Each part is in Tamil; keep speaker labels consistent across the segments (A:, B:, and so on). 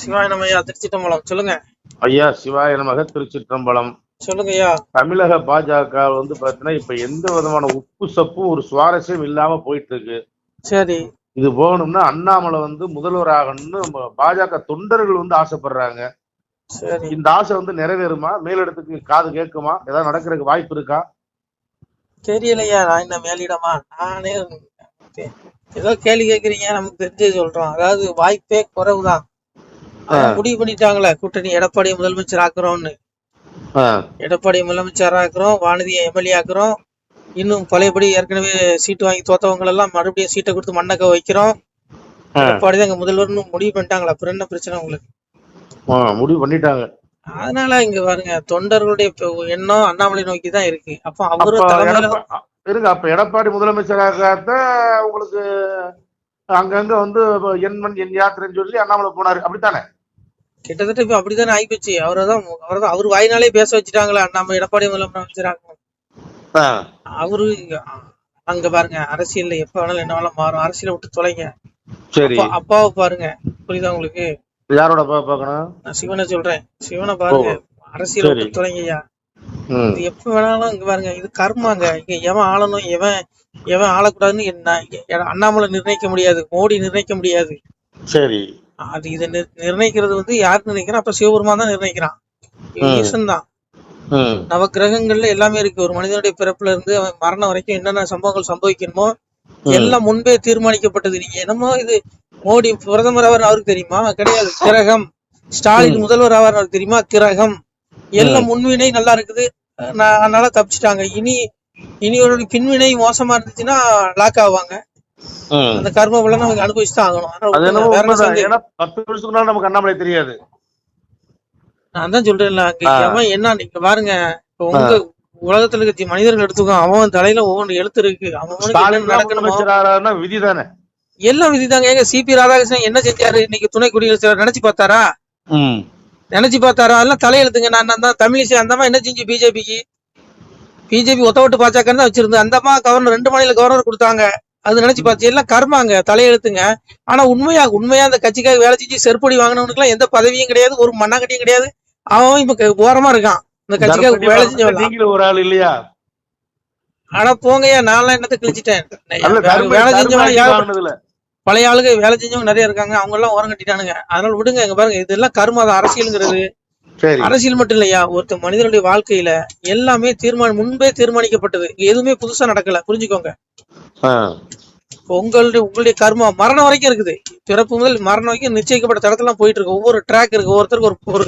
A: சிவாய நம்ம ஐயா திருச்சிட்டம்பலம் சொல்லுங்க.
B: ஐயா சிவாய நமக திருச்சிற்றம்பலம்.
A: சொல்லுங்க ஐயா.
B: தமிழக பாஜக வந்து பாத்தீங்கன்னா இப்ப எந்த விதமான உப்பு சப்பும் ஒரு சுவாரஸ்யம் இல்லாம போயிட்டு இருக்கு
A: சரி.
B: இது போகணும்னா அண்ணாமலை வந்து முதல்வர் ஆகணும்னு பாஜக தொண்டர்கள் வந்து ஆசைப்படுறாங்க.
A: சரி.
B: இந்த ஆசை வந்து நிறைவேறுமா? மேலிடத்துக்கு காது கேட்குமா? ஏதாவது நடக்கிறதுக்கு வாய்ப்பு இருக்கா?
A: தெரியலையா நான் என்ன மேலிடமா? நானே ஏதோ கேள்வி கேக்குறீங்க நமக்கு தெரிஞ்சே சொல்றோம். அதாவது வாய்ப்பே குறைவுதான். முடிவு பண்ணிட்டாங்களே. கூட்டணி எடப்பாடி முதலமைச்சர் ஆக்குறோம்னு. எடப்பாடி முதலமைச்சர் ஆக்குறோம் வானதியை எம்எல்ஏ ஆக்குறோம். இன்னும் பழையபடி ஏற்கனவே சீட்டு வாங்கி தோத்தவங்க எல்லாம் மறுபடியும் சீட்டை கொடுத்து மண்ணக்க வைக்கிறோம். எடப்பாடி தான் முதல்வர்னு முடிவு பண்ணிட்டாங்களா? அப்புறம் என்ன பிரச்சனை உங்களுக்கு?
B: முடிவு பண்ணிட்டாங்க.
A: அதனால இங்க பாருங்க தொண்டர்களுடைய எண்ணம் அண்ணாமலை நோக்கி தான் இருக்கு. அப்ப அவரும் தலைமையில
B: இருங்க அப்ப எடப்பாடி முதலமைச்சராக உங்களுக்கு அங்கங்க வந்து என் மண் என் யாத்திரைன்னு சொல்லி அண்ணாமலை போனாரு. அப்படித்தானே?
A: கிட்டத்தட்ட இப்ப அப்படித்தானே ஆயிப்போச்சு. அவரதான் அவர்தான் அவர் வாய்னாலே பேச வச்சுட்டாங்களா நம்ம எடப்பாடி முதலமைச்சராக அவரு அங்க பாருங்க அரசியல்ல எப்ப வேணாலும் என்ன வேணாலும் மாறும். அரசியலை விட்டு தொலைங்க.
B: சரி.
A: அப்பா- அப்பாவை பாருங்க. புரியுதா உங்களுக்கு?
B: யாரோட பா- பார்க்கணும்?
A: நான் சிவனை சொல்றேன். சிவனை பாருங்க. அரசியலை. விட்டு தொலைங்கய்யா. இது எப்ப வேணாலும் இங்க பாருங்க. இது கர்மாங்க. இங்க எவன் ஆளணும் எவன் எவன் ஆளக்கூடாதுன்னு என்ன அண்ணாமலை நிர்ணயிக்க முடியாது. மோடி நிர்ணயிக்க முடியாது.
B: சரி.
A: அது இதை நிர்- நிர்ணயிக்கிறது வந்து யார் நிர்ணயிக்கிறான்? அப்ப சிவபெருமான் தான் நிர்ணயிக்கிறான். ஈசன் தான்.
B: ம்,
A: நவ கிரகங்கள்ல எல்லாமே இருக்கு. ஒரு மனிதனுடைய பிறப்புல இருந்து அவன் மரணம் வரைக்கும் என்னென்ன சம்பவங்கள் சம்பவிக்கணுமோ எல்லாம் முன்பே தீர்மானிக்கப்பட்டது. நீங்க என்னமோ இது மோடி பிரதமர் அவர் அவருக்கு தெரியுமா? கிடையாது. கிரகம். ஸ்டாலின் முதல்வர் ஆவார் அவருக்கு தெரியுமா? கிரகம். எல்லாம் முன்வினை நல்லா இருக்குது. நான் அதனால தப்பிச்சிட்டாங்க. இனி இனி ஒரு பின்வினை மோசமா இருந்துச்சுன்னா லாக் ஆவாங்க. அந்த கர்ம பலன் அவங்க அனுபவிச்சு தான் ஆகணும்?
B: ஏன்னா பத்து வருஷத்துக்கு நமக்கு அண்ணாமலை தெரியாது.
A: நான் தான் சொல்றேன்ல அங்க என்ன நீங்க பாருங்க இப்ப உங்க உலகத்துல இருக்க மனிதர்கள் எடுத்துக்கோ அவன் தலையில ஒவ்வொன்று எழுத்து இருக்கு. என்ன நடக்கணுமோ?
B: விதி தானே
A: எல்லாம் விதிதாங்க. ஏங்க சிபி ராதாகிருஷ்ணன் என்ன செஞ்சாரு? இன்னைக்கு துணை குடியரசு நினைச்சு பார்த்தாரா? நினைச்சு பார்த்தாரா? எல்லாம் தலையெழுத்துங்க நான் தான் தமிழிசை அந்தமா என்ன செஞ்சு பிஜேபிக்கு? பிஜேபி ஒத்த விட்டு பாஜகன்னு தான் வச்சிருந்து அந்தமா கவர்னர் ரெண்டு மாநில கவர்னர் கொடுத்தாங்க. அது நினைச்சு பார்த்து எல்லாம் கர்மாங்க தலையெழுத்துங்க. ஆனா உண்மையா உண்மையா அந்த கட்சிக்காக வேலை செஞ்சு செருப்படி வாங்கினவனுக்குலாம் எந்த பதவியும் கிடையாது ஒரு மண்ணாங்கட்டியும் கிடையாது. அவன் இப்ப ஓரமா இருக்கான். இந்த கட்சிக்காக வேலை செஞ்சவன்
B: நீங்களும் ஒரு ஆள் இல்லையா?
A: ஆனா போங்கய்யா நான்லாம் என்னத்த கிழிச்சிட்டேன். வேலை- செஞ்சவன் பழைய ஆளுங்க வேலை செஞ்சவங்க நிறைய இருக்காங்க. அவங்க எல்லாம் ஓரம் கட்டிட்டானுங்க. அதனால விடுங்க இங்க பாருங்க. இதெல்லாம் கர்மா தான் அரசியலுங்கிறது. அரசியல் மட்டும் இல்லையா? ஒருத்த மனிதனுடைய வாழ்க்கையில எல்லாமே தீர்மானம் முன்பே தீர்மானிக்கப்பட்டது. எதுவுமே புதுசா நடக்கல. புரிஞ்சுக்கோங்க. உங்களுடைய உங்களுடைய கர்மா மரணம் வரைக்கும் இருக்குது. பிறப்பு முதல் மரணம் வரைக்கும் நிச்சயிக்கப்பட்ட தடத்துல போயிட்டு இருக்கு. ஒவ்வொரு ட்ராக் இருக்கு. ஒவ்வொருத்தருக்கு ஒரு ஒரு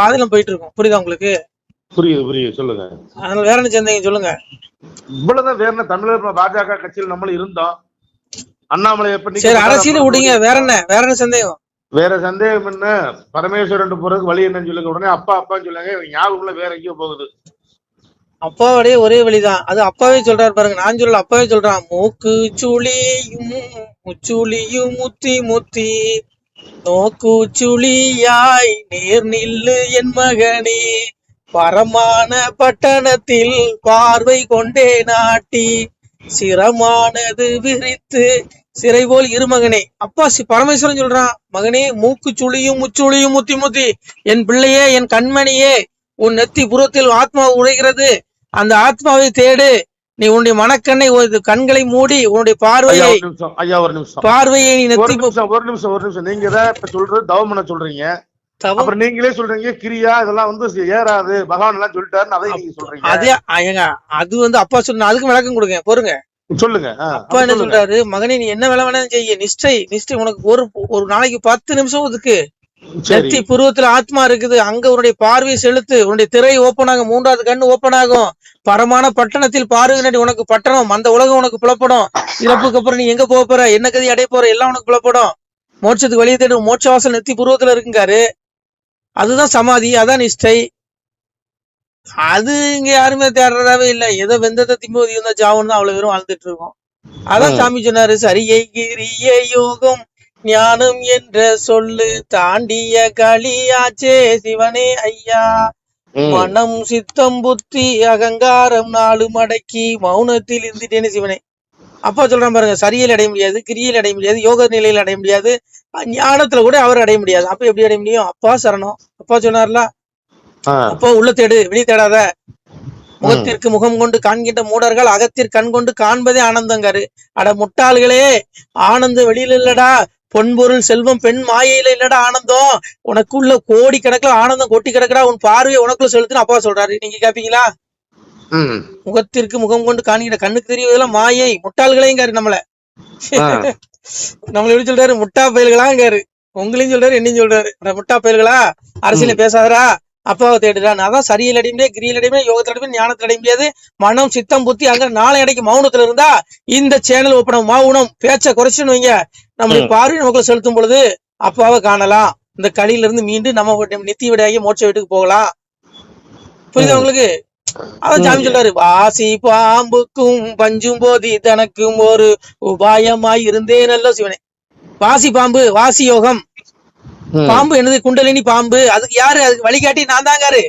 A: பாதையில போயிட்டு இருக்கும். புரியுதா உங்களுக்கு?
B: புரியுது புரியுது. சொல்லுங்க.
A: அதனால வேற என்ன சந்தேகம் சொல்லுங்க.
B: இவ்வளவுதான் வேற என்ன? தமிழர் பாஜக கட்சியில் நம்மளும் இருந்தோம். அண்ணாமலை
A: சரி அரசியல விடுங்க. வேற என்ன? வேற என்ன சந்தேகம்
B: வேற சந்தேகம் என்ன? பரமேஸ்வரன் போறதுக்கு வழி என்னன்னு சொல்லுங்க. உடனே அப்பா அப்பான்னு சொல்லுங்க. ஞாபகம்ல வேற எங்கேயோ போகுது.
A: அப்பாவுடைய ஒரே வழிதான். அது அப்பாவே சொல்றாரு பாருங்க. நான் சொல்ல அப்பாவே சொல்றான். மூக்கு சுளியும் முச்சுளியும் முத்தி முத்தி. நோக்கு சுளியாய் நேர் நில்லு என் மகனே. பரமான பட்டணத்தில் பார்வை கொண்டே நாட்டி சிரமானது விரித்து சிறை போல் இருமகனே அப்பா சி- பரமேஸ்வரன் சொல்றான் மகனே மூக்கு சுளியும் முச்சுளியும் முத்தி முத்தி. என் பிள்ளையே என் கண்மணியே உன் நெத்தி புறத்தில் ஆத்மா உழைகிறது அந்த ஆத்மாவை தேடு. நீ உன்னுடைய மனக்கண்ணை ஒரு கண்களை மூடி உன்னுடைய பார்வையை
B: ஐயா ஒரு நிமிஷம்
A: பார்வையை நீ
B: ஒரு
A: நெத்தி
B: ஒரு நிமிஷம் ஒரு நிமிஷம். நீங்க இப்ப சொல்றது தவம் சொல்றீங்க. அப்புறம் நீங்களே சொல்றீங்க கிரியா இதெல்லாம் வந்து ஏறாது. பகவான் எல்லாம் சொல்லிட்டாருன்னு அதை நீங்க சொல்றீங்க.
A: அதே அது வந்து அப்பா சொன்ன அதுக்கு விளக்கம் கொடுங்க பொறுங்க.
B: சொல்லுங்க.
A: அப்பா என்ன. சொல்றாரு? மகனே நீ என்ன வேலை வேணாலும் செய்ய. நிஷ்டை நிஷ்டை உனக்கு ஒரு ஒரு நாளைக்கு பத்து நிமிஷம் ஒதுக்கு. நெத்தி புருவத்துல ஆத்மா இருக்குது. அங்க உன்னுடைய பார்வை செலுத்து. உன்னுடைய திரை ஓப்பன் ஆகும். மூன்றாவது கண்ணு ஓப்பன் ஆகும். பரமான பட்டணத்தில் பார்வை உனக்கு பட்டணம். அந்த உலகம் உனக்கு புலப்படும். இறப்புக்கு அப்புறம் நீ எங்க போக போற? என்ன கதி அடைய போற? எல்லாம் உனக்கு புலப்படும். மோட்சத்துக்கு வெளியே தேடும் மோட்ச வாசல் நெத்தி புருவத்துல இருக்குங்காரு. அதுதான் சமாதி அதான் நிஷ்டை. அது இங்க யாருமே தேடுறதாவே இல்ல. ஏதோ வெந்தத்தை திம்போதி வந்தா ஜாவன் தான் அவ்வளவு பேரும் வாழ்ந்துட்டு இருக்கோம். அதான். சாமி சொன்னாரு சரியை கிரிய யோகம் ஞானம் என்ற சொல்லு. தாண்டிய களியாச்சே சிவனே ஐயா. மனம் சித்தம் புத்தி அகங்காரம் நாலு மடக்கி மௌனத்தில் இருந்துட்டேன்னு சிவனே. அப்பா சொல்றான் பாருங்க சரியில் அடைய முடியாது கிரியில் அடைய முடியாது யோக நிலையில் அடைய முடியாது. ஞானத்துல கூட அவர் அடைய முடியாது. அப்ப எப்படி அடைய முடியும்? அப்பா சரணம். அப்பா சொன்னார்ல அப்போ உள்ள தேடு வெளியே தேடாத. முகத்திற்கு முகம் கொண்டு காண்கின்ற மூடர்கள் அகத்திற்கு கண் கொண்டு காண்பதே ஆனந்தங்காரு. அட முட்டாள்களே ஆனந்தம் வெளியில இல்லடா. பொன்பொருள் செல்வம் பெண் மாயையில இல்லடா ஆனந்தம். உனக்குள்ள கோடி கணக்குல ஆனந்தம் கொட்டி கிடக்குடா உன் பார்வையை உனக்குள்ள செலுத்துன்னு அப்பா சொல்றாரு. நீங்க கேப்பீங்களா? முகத்திற்கு முகம் கொண்டு காண்கிற கண்ணுக்கு தெரிவதெல்லாம் மாயை. முட்டாள்களையுங்காரு நம்மள. நம்மள எப்படி சொல்றாரு? முட்டா பயல்களாங்காரு. உங்களையும் சொல்றாரு என்னையும் சொல்றாரு. அட முட்டா பயல்களா? அரசியல பேசாதரா அப்பாவை தேடுறான் அதான் சரியில் அடைய முடியாது கிரியில் அடைய முடியாது யோகத்தில் அடைய ஞானத்தில் அடைய முடியாது மனம் சித்தம் புத்தி அங்க நாளை அடைக்கு மௌனத்துல இருந்தா இந்த சேனல் ஒப்பனம் மௌனம் பேச்ச குறைச்சுன்னு வைங்க. நம்முடைய. பார்வை நமக்குள்ள செலுத்தும் பொழுது அப்பாவை காணலாம். இந்த களியில இருந்து மீண்டு நம்ம நித்தி விடையாகி மோட்ச வீட்டுக்கு போகலாம். புரியுதா. உங்களுக்கு? அதான் சாமி சொல்றாரு வாசி பாம்புக்கும் பஞ்சும் போதி தனக்கும் ஒரு உபாயமாய் இருந்தே நல்ல சிவனே. வாசி பாம்பு வாசி யோகம். பாம்பு என்னது? குண்டலினி பாம்பு. அதுக்கு யாரு? அதுக்கு வழிகாட்டி நான் தாங்காரு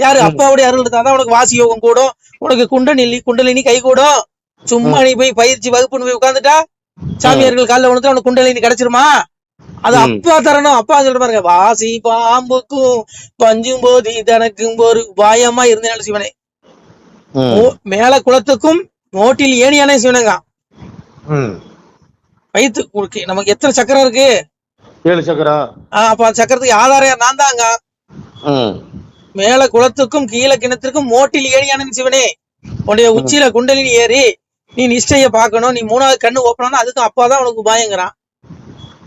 A: யாரு. அப்பாவுடைய அருள் தான் உனக்கு வாசி யோகம் கூடும். உனக்கு குண்டலினி குண்டலினி கை கூடும். சும்மா நீ போய் பயிற்சி வகுப்புன்னு போய் உட்காந்துட்டா சாமியார்கள் காலில் உனக்கு உனக்கு குண்டலினி கிடைச்சிருமா? அது. அப்பா தரணும். அப்பா சொல்ற பாருங்க வாசி பாம்புக்கும் பஞ்சும் போதி தனக்கும் ஒரு உபாயமா இருந்தேன் சிவனே. மேல குளத்துக்கும் நோட்டில் ஏணியானே சிவனங்க. வயிற்று நமக்கு எத்தனை சக்கரம் இருக்கு?
B: ஏழு சக்கரம்
A: அப்ப அந்த சக்கரத்துக்கு ஆதாரம் நான் தாங்க. மேல குளத்துக்கும் கீழே கிணத்திற்கும் மோட்டில் ஏணியானன் சிவனே. உன்னுடைய உச்சியில குண்டலினி ஏறி நீ நிஷ்டைய பார்க்கணும். நீ மூணாவது கண்ணு ஓப்பனா அதுக்கும் அப்பா தான் உனக்கு பயங்கிறான்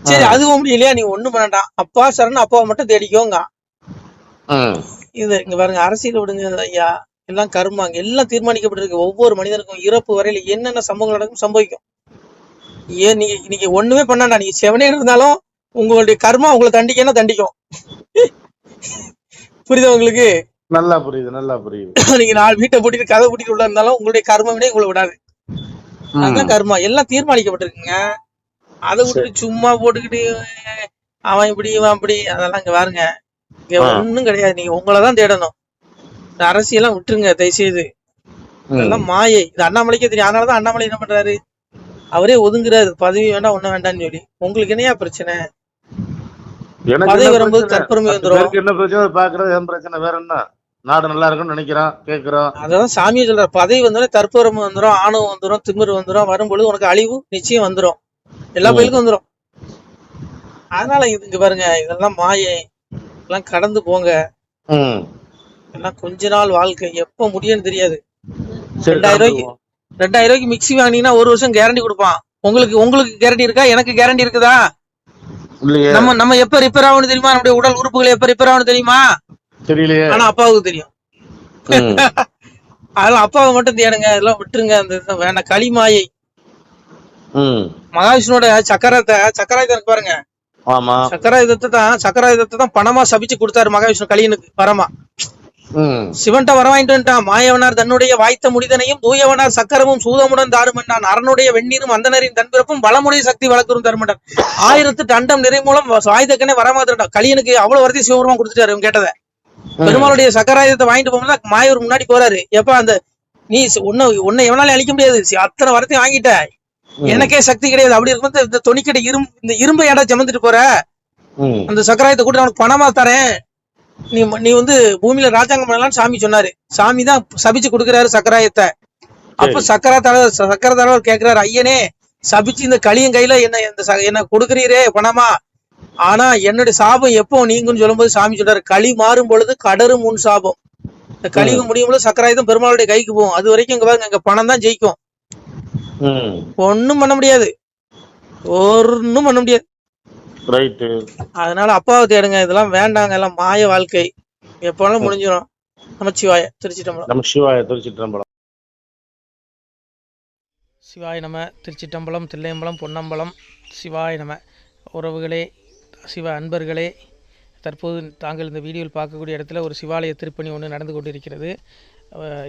A: சரி அதுவும் முடியலையா? நீ ஒண்ணும் பண்ணண்டாம். அப்பா சரண் அப்பாவை மட்டும் தேடிக்கோங்க. இது இங்க பாருங்க அரசியல் விடுங்க ஐயா. எல்லாம் கருமாங்க எல்லாம் தீர்மானிக்கப்பட்டிருக்கு. ஒவ்வொரு மனிதனுக்கும் இறப்பு வரையில என்னென்ன சம்பவங்கள் நடக்கும் சம்பவிக்கும். ஏன் நீங்க நீங்க ஒண்ணுமே பண்ணாண்டா நீங்க செவனே இருந்தாலும் உங்களுடைய கர்மா உங்களை தண்டிக்கன்னா தண்டிக்கும். புரியுதா உங்களுக்கு?
B: நல்லா புரியுது நல்லா புரியுது.
A: நீங்க நாலு வீட்டை பூட்டிட்டு கதை பூட்டிட்டு உள்ள இருந்தாலும் உங்களுடைய கர்மவினே உங்களை விடாது. அதுதான் கர்மா. எல்லாம் தீர்மானிக்கப்பட்டிருக்குங்க. அதை விட்டுட்டு சும்மா போட்டுக்கிட்டு அவன் இப்படி இவன் அப்படி அதெல்லாம் இங்க பாருங்க. இங்க. ஒண்ணும் கிடையாது. நீங்க உங்களை தான் தேடணும். இந்த அரசியெல்லாம் விட்டுருங்க தயவு செய்து
B: ம்.
A: இதெல்லாம் மாயை. இது அண்ணாமலைக்கே தெரியும். அதனாலதான் அண்ணாமலை என்ன பண்றாரு? அவரே ஒதுங்குறாரு. பதவி வேண்டாம் ஒண்ணும் வேண்டாம்னு சொல்லி. உங்களுக்கு என்னையா பிரச்சனை?
B: எனக்கு
A: வரும்போது? தற்பெருமை
B: என்ன பிரச்சனை? அதை பாக்குறது ஏன் பிரச்சனை? வேற என்ன? நாடு நல்லா இருக்குன்னு நினைக்கிறோம் கேக்குறோம்.
A: அதான் சாமியை சொல்றாரு. பதவி வந்தோடனே தற்புறம் வந்துரும் ஆணவம் வந்துரும் திமிரு வந்துரும். வரும்பொழுது உனக்கு அழிவு நிச்சயம் வந்துரும். எல்லா
B: ம்.
A: பயிலுக்கும் வந்துரும். அதனால இது இங்க பாருங்க இதெல்லாம் மாயை. எல்லாம் கடந்து போங்க. எல்லாம் கொஞ்ச நாள் வாழ்க்கை. எப்ப முடியும்னு தெரியாது. ரெண்டாயிரம் ரூபாய்க்கு. ரெண்டாயிரம் ரூபாய்க்கு மிக்ஸி வாங்கினீங்கன்னா ஒரு வருஷம் கேரண்டி கொடுப்பான். உங்களுக்கு உங்களுக்கு கேரண்டி இருக்கா? எனக்கு கேரண்டி இருக்குதா?
B: இல்லையே.
A: நம்ம நம்ம எப்ப ரிப்பேர் ஆகணும் தெரியுமா? நம்முடைய உடல் உறுப்புகள் எப்ப ரிப்பேர் ஆகணும் தெரியுமா?
B: தெரியலையே.
A: ஆனா அப்பாவுக்கு தெரியும். அதெல்லாம் அப்பாவை மட்டும் தேடுங்க அதெல்லாம் விட்டுருங்க அந்த வேணாம் களிமாயை.
B: ம்.
A: மகாவிஷ்ணுவோட சக்கரத்தை சக்கராயுதம் இருக்கு பாருங்க.
B: ஆமா.
A: சக்கராயுதத்தை தான் சக்கராயுதத்தை தான் பணமா சபிச்சு கொடுத்தாரு மகாவிஷ்ணு கலியனுக்கு வரமா
B: ம்.
A: சிவன்ட்ட வர வாங்கிட்டு வந்துட்டான். மாயவனார் தன்னுடைய வாய்த்த முடிதனையும் தூயவனார் சக்கரமும் சூதமுடன் தாருமென்றான் அரணுடைய வெந்நீரும் அந்தனரின் தன்பிறப்பும் பலமுடைய சக்தி வளர்க்கரும் தருமென்றான் ஆயிரத்து டண்டம் நிறை மூலம் வாய்த்தக்கனே வரமாதிரட்டா கலியனுக்கு அவ்வளவு வரதி சிவபெருமான் கொடுத்துட்டாரு இவன் கேட்டதை. பெருமாளுடைய சக்கராயுதத்தை வாங்கிட்டு போகும்போது மாயூர் முன்னாடி போறாரு. எப்ப அந்த நீ உன்னை உன்னை எவனால அழிக்க முடியாது. அத்தனை வரத்தையும் வாங்கிட்ட. எனக்கே சக்தி கிடையாது. அப்படி இருக்கும்போது இந்த தொனிக்கடை இரும்பு இந்த இரும்பை ஏடா சுமந்துட்டு போற. அந்த சக்கராயத்தை கூட உனக்கு பணமா தரேன். நீ நீ வந்து பூமியில ராஜாங்கம் பண்ணலாம்னு சாமி சொன்னாரு. சாமி தான் சபிச்சு கொடுக்குறாரு சக்கராயத்தை. அப்ப. சக்கரா தலைவர் சக்கர தலைவர் கேக்குறாரு ஐயனே சபிச்சு இந்த களியன் கையில என்ன இந்த என்ன கொடுக்குறீரே பணமா? ஆனா என்னுடைய சாபம் எப்போ நீங்குன்னு சொல்லும்போது சாமி சொல்றாரு களி மாறும் பொழுது கடரும் முன் சாபம். இந்த கழிவு முடியும் பொழுது சக்கராயுதம் பெருமாளுடைய கைக்கு போகும். அது வரைக்கும் இங்க பாருங்க இங்க பணம் தான் ஜெயிக்கும்.
B: ம்.
A: ஒண்ணும் பண்ண முடியாது. ஒன்னும் பண்ண முடியாது.
B: ரைட்டு
A: அதனால அப்பாவை தேடுங்க. இதெல்லாம் வேண்டாங்க. எல்லாம் மாய வாழ்க்கை. எப்போனாலும் முடிஞ்சிடும் நமச்சிவாய திருச்சிட்டம்பலம்
B: நம்ம சிவாய திருச்சிட்டம்பலம்
A: சிவாய நம திருச்சிட்டம்பலம் தில்லையம்பலம் பொன்னம்பலம். சிவாய நம. உறவுகளே சிவ அன்பர்களே தற்போது தாங்கள் இந்த வீடியோவில் பார்க்கக்கூடிய இடத்துல ஒரு சிவாலய திருப்பணி ஒன்று நடந்து கொண்டிருக்கிறது.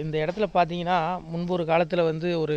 A: இந்த இடத்துல பார்த்தீங்கன்னா முன்பு ஒரு காலத்தில் வந்து ஒரு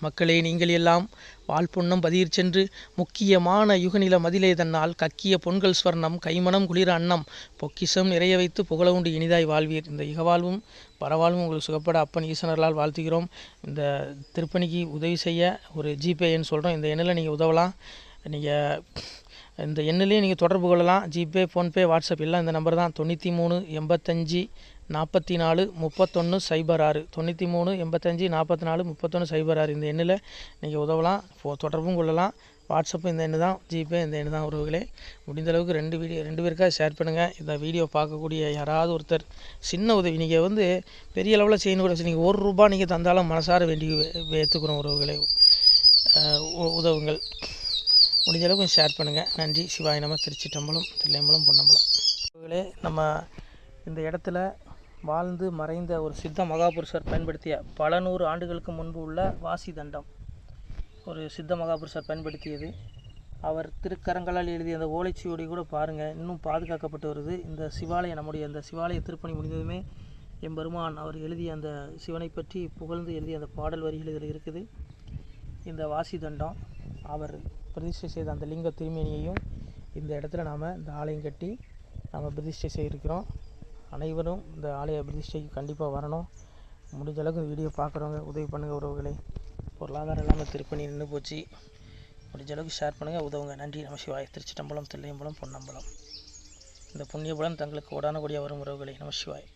A: மக்களே நீங்கள் எல்லாம் வாழ்புண்ணம் பதியிற் சென்று முக்கியமான யுகநில மதிலே தன்னால் கக்கிய பொன்கள் ஸ்வர்ணம் கைமணம் குளிர அன்னம் பொக்கிஷம் நிறைய வைத்து புகழவுண்டு இனிதாய் வாழ்வீர். இந்த இகவாழ்வும் பரவாழ்வும் உங்களுக்கு சுகப்பட அப்பன் ஈசனர்களால் வாழ்த்துகிறோம். இந்த திருப்பணிக்கு உதவி செய்ய ஒரு ஜிபே எண் சொல்கிறோம் இந்த எண்ணில் நீங்கள் உதவலாம். நீங்கள் இந்த எண்ணிலே நீங்கள் தொடர்பு கொள்ளலாம். ஜிபே ஃபோன்பே வாட்ஸ்அப் எல்லாம் இந்த நம்பர் தான். தொண்ணூற்றி மூணு எண்பத்தஞ்சி நாற்பத்தி நாலு முப்பத்தொன்று சைபர் ஆறு. தொண்ணூற்றி மூணு எண்பத்தஞ்சு நாற்பத்தி நாலு முப்பத்தொன்று சைபர் ஆறு இந்த எண்ணில் நீங்கள் உதவலாம். ஃபோ தொடர்பும் கொள்ளலாம். வாட்ஸ்அப்பும் இந்த எண்ணு தான். ஜிபே இந்த எண்ணு தான் உறவுகளே. முடிந்த அளவுக்கு ரெண்டு வீடியோ ரெண்டு பேருக்காக ஷேர் பண்ணுங்கள் இந்த வீடியோ பார்க்கக்கூடிய யாராவது ஒருத்தர் சின்ன உதவி நீங்கள் வந்து பெரிய அளவில் செய்யணும் கூட நீங்கள் ஒரு ரூபா நீங்கள் தந்தாலும் மனசார வேண்டி ஏற்றுக்கிறோம் உறவுகளே. உ- உதவுங்கள். முடிஞ்ச கொஞ்சம் ஷேர் பண்ணுங்கள் நன்றி. சிவாய நம்ம திருச்சிட்டம்பலம் தில்லையம்பலம் பொன்னம்பலம். உறவுகளே நம்ம இந்த இடத்துல வாழ்ந்து மறைந்த ஒரு சித்த மகாபுருஷர் பயன்படுத்திய பல நூறு ஆண்டுகளுக்கு முன்பு உள்ள வாசி தண்டம். ஒரு சித்த மகாபுருஷர் பயன்படுத்தியது. அவர் திருக்கரங்களால் எழுதிய அந்த ஓலைச்சுவடி கூட பாருங்கள் இன்னும் பாதுகாக்கப்பட்டு வருது. இந்த சிவாலய நம்முடைய அந்த சிவாலய திருப்பணி முடிந்ததுமே எம்பெருமான் அவர் எழுதிய அந்த சிவனை பற்றி புகழ்ந்து எழுதிய அந்த பாடல் வரிகள் இதில் இருக்குது. இந்த வாசி தண்டம் அவர் பிரதிஷ்டை செய்த அந்த லிங்க திருமேனியையும் இந்த இடத்துல நாம் இந்த ஆலயம் கட்டி நாம் பிரதிஷ்டை செய்திருக்கிறோம். அனைவரும் இந்த ஆலய பிரதிஷ்டைக்கு கண்டிப்பாக வரணும். முடிஞ்ச அளவுக்கு வீடியோ பார்க்குறவங்க உதவி பண்ணுங்கள் உறவுகளை. பொருளாதாரம் இல்லாமல் திருப்பணி நின்று போச்சு. முடிஞ்ச அளவுக்கு ஷேர் பண்ணுங்கள் உதவுங்க. நன்றி. நம சிவாய். திருச்சிட்டம்பலம் தில்லையம்பலம் பொன்னம்பலம். இந்த புண்ணியபலம் தங்களுக்கு உடான கூடிய வரும் உறவுகளை. நம சிவாய்.